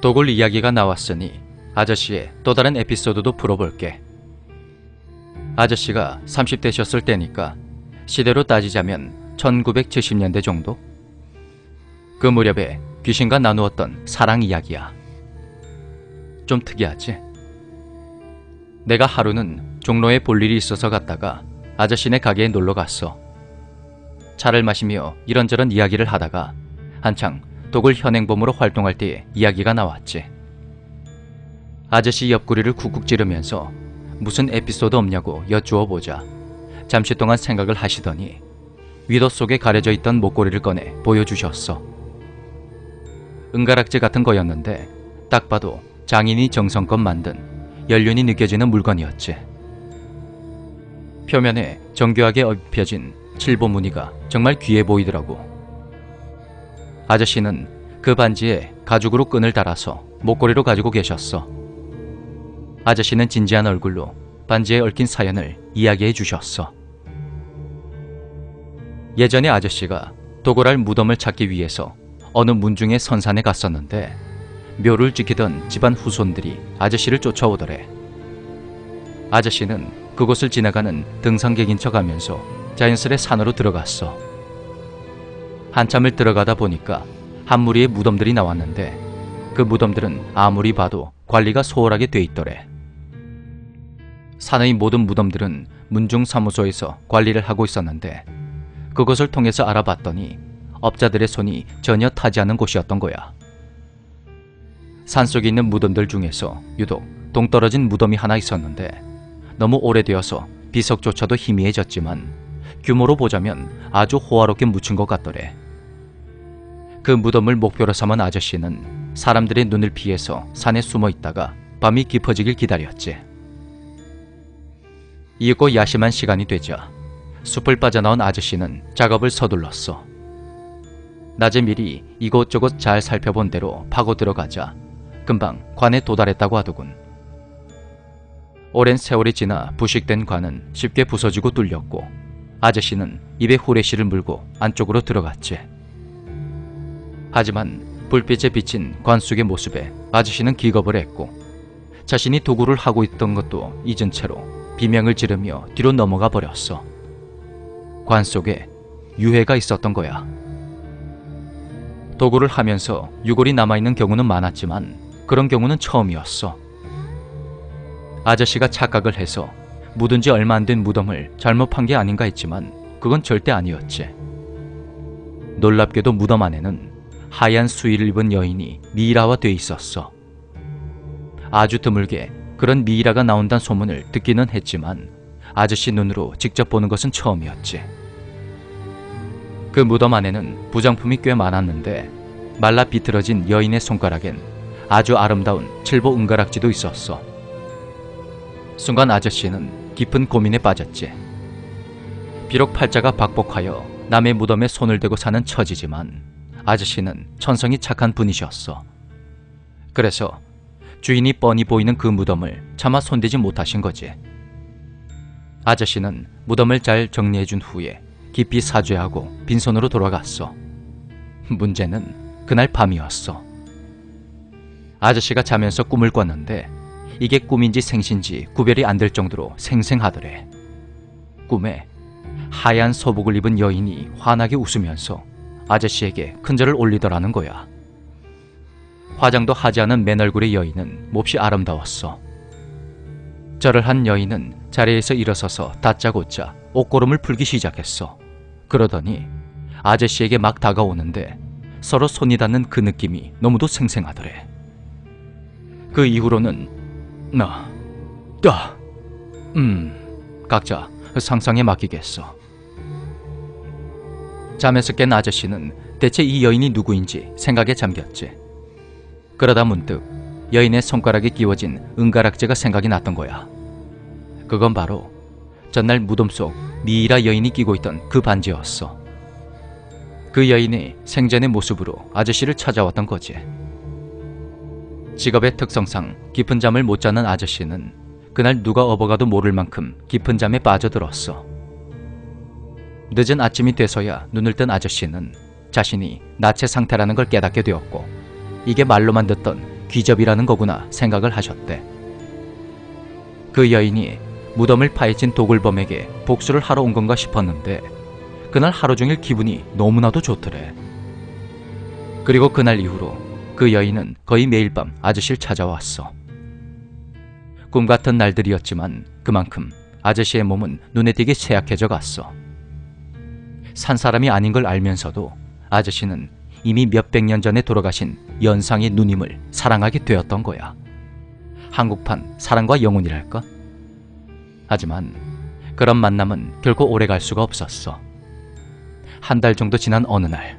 도굴 이야기가 나왔으니 아저씨의 또 다른 에피소드도 풀어볼게. 아저씨가 30대셨을 때니까 시대로 따지자면 1970년대 정도? 그 무렵에 귀신과 나누었던 사랑 이야기야. 좀 특이하지? 내가 하루는 종로에 볼 일이 있어서 갔다가 아저씨네 가게에 놀러 갔어. 차를 마시며 이런저런 이야기를 하다가 한창 독을 현행범으로 활동할 때의 이야기가 나왔지. 아저씨 옆구리를 쿡쿡 찌르면서 무슨 에피소드 없냐고 여쭈어 보자 잠시 동안 생각을 하시더니 위도 속에 가려져 있던 목걸이를 꺼내 보여주셨어. 은가락지 같은 거였는데 딱 봐도 장인이 정성껏 만든 연륜이 느껴지는 물건이었지. 표면에 정교하게 입혀진 칠보 무늬가 정말 귀해 보이더라고. 아저씨는 그 반지에 가죽으로 끈을 달아서 목걸이로 가지고 계셨어. 아저씨는 진지한 얼굴로 반지에 얽힌 사연을 이야기해 주셨어. 예전에 아저씨가 도굴할 무덤을 찾기 위해서 어느 문중의 선산에 갔었는데 묘를 지키던 집안 후손들이 아저씨를 쫓아오더래. 아저씨는 그곳을 지나가는 등산객인 척 하면서 자연스레 산으로 들어갔어. 한참을 들어가다 보니까 한 무리의 무덤들이 나왔는데 그 무덤들은 아무리 봐도 관리가 소홀하게 돼 있더래. 산의 모든 무덤들은 문중 사무소에서 관리를 하고 있었는데 그것을 통해서 알아봤더니 업자들의 손이 전혀 타지 않은 곳이었던 거야. 산속에 있는 무덤들 중에서 유독 동떨어진 무덤이 하나 있었는데 너무 오래되어서 비석조차도 희미해졌지만 규모로 보자면 아주 호화롭게 묻힌 것 같더래. 그 무덤을 목표로 삼은 아저씨는 사람들의 눈을 피해서 산에 숨어 있다가 밤이 깊어지길 기다렸지. 이윽고 야심한 시간이 되자 숲을 빠져나온 아저씨는 작업을 서둘렀어. 낮에 미리 이곳저곳 잘 살펴본 대로 파고 들어가자 금방 관에 도달했다고 하더군. 오랜 세월이 지나 부식된 관은 쉽게 부서지고 뚫렸고 아저씨는 입에 후레쉬를 물고 안쪽으로 들어갔지. 하지만 불빛에 비친 관 속의 모습에 아저씨는 기겁을 했고 자신이 도구를 하고 있던 것도 잊은 채로 비명을 지르며 뒤로 넘어가 버렸어. 관 속에 유해가 있었던 거야. 도구를 하면서 유골이 남아있는 경우는 많았지만 그런 경우는 처음이었어. 아저씨가 착각을 해서 묻은 지 얼마 안 된 무덤을 잘못 판 게 아닌가 했지만 그건 절대 아니었지. 놀랍게도 무덤 안에는 하얀 수의를 입은 여인이 미이라화돼 있었어. 아주 드물게 그런 미이라가 나온다는 소문을 듣기는 했지만 아저씨 눈으로 직접 보는 것은 처음이었지. 그 무덤 안에는 부장품이 꽤 많았는데 말라 비틀어진 여인의 손가락엔 아주 아름다운 칠보 은가락지도 있었어. 순간 아저씨는 깊은 고민에 빠졌지. 비록 팔자가 박복하여 남의 무덤에 손을 대고 사는 처지지만 아저씨는 천성이 착한 분이셨어. 그래서 주인이 뻔히 보이는 그 무덤을 차마 손대지 못하신 거지. 아저씨는 무덤을 잘 정리해준 후에 깊이 사죄하고 빈손으로 돌아갔어. 문제는 그날 밤이었어. 아저씨가 자면서 꿈을 꿨는데 이게 꿈인지 생신지 구별이 안 될 정도로 생생하더래. 꿈에 하얀 소복을 입은 여인이 환하게 웃으면서 아저씨에게 큰절을 올리더라는 거야. 화장도 하지 않은 맨 얼굴의 여인은 몹시 아름다웠어. 절을 한 여인은 자리에서 일어서서 다짜고짜 옷고름을 풀기 시작했어. 그러더니 아저씨에게 막 다가오는데 서로 손이 닿는 그 느낌이 너무도 생생하더래. 그 이후로는 나, 나, 음, 각자 상상에 맡기겠어. 잠에서 깬 아저씨는 대체 이 여인이 누구인지 생각에 잠겼지. 그러다 문득 여인의 손가락에 끼워진 은가락지가 생각이 났던 거야. 그건 바로 전날 무덤 속 미이라 여인이 끼고 있던 그 반지였어. 그 여인이 생전의 모습으로 아저씨를 찾아왔던 거지. 직업의 특성상 깊은 잠을 못 자는 아저씨는 그날 누가 업어가도 모를 만큼 깊은 잠에 빠져들었어. 늦은 아침이 돼서야 눈을 뜬 아저씨는 자신이 나체 상태라는 걸 깨닫게 되었고 이게 말로만 듣던 귀접이라는 거구나 생각을 하셨대. 그 여인이 무덤을 파헤친 도굴범에게 복수를 하러 온 건가 싶었는데 그날 하루 종일 기분이 너무나도 좋더래. 그리고 그날 이후로 그 여인은 거의 매일 밤 아저씨를 찾아왔어. 꿈 같은 날들이었지만 그만큼 아저씨의 몸은 눈에 띄게 쇠약해져 갔어. 산 사람이 아닌 걸 알면서도 아저씨는 이미 몇백 년 전에 돌아가신 연상의 누님을 사랑하게 되었던 거야. 한국판 사랑과 영혼이랄까? 하지만 그런 만남은 결코 오래 갈 수가 없었어. 한 달 정도 지난 어느 날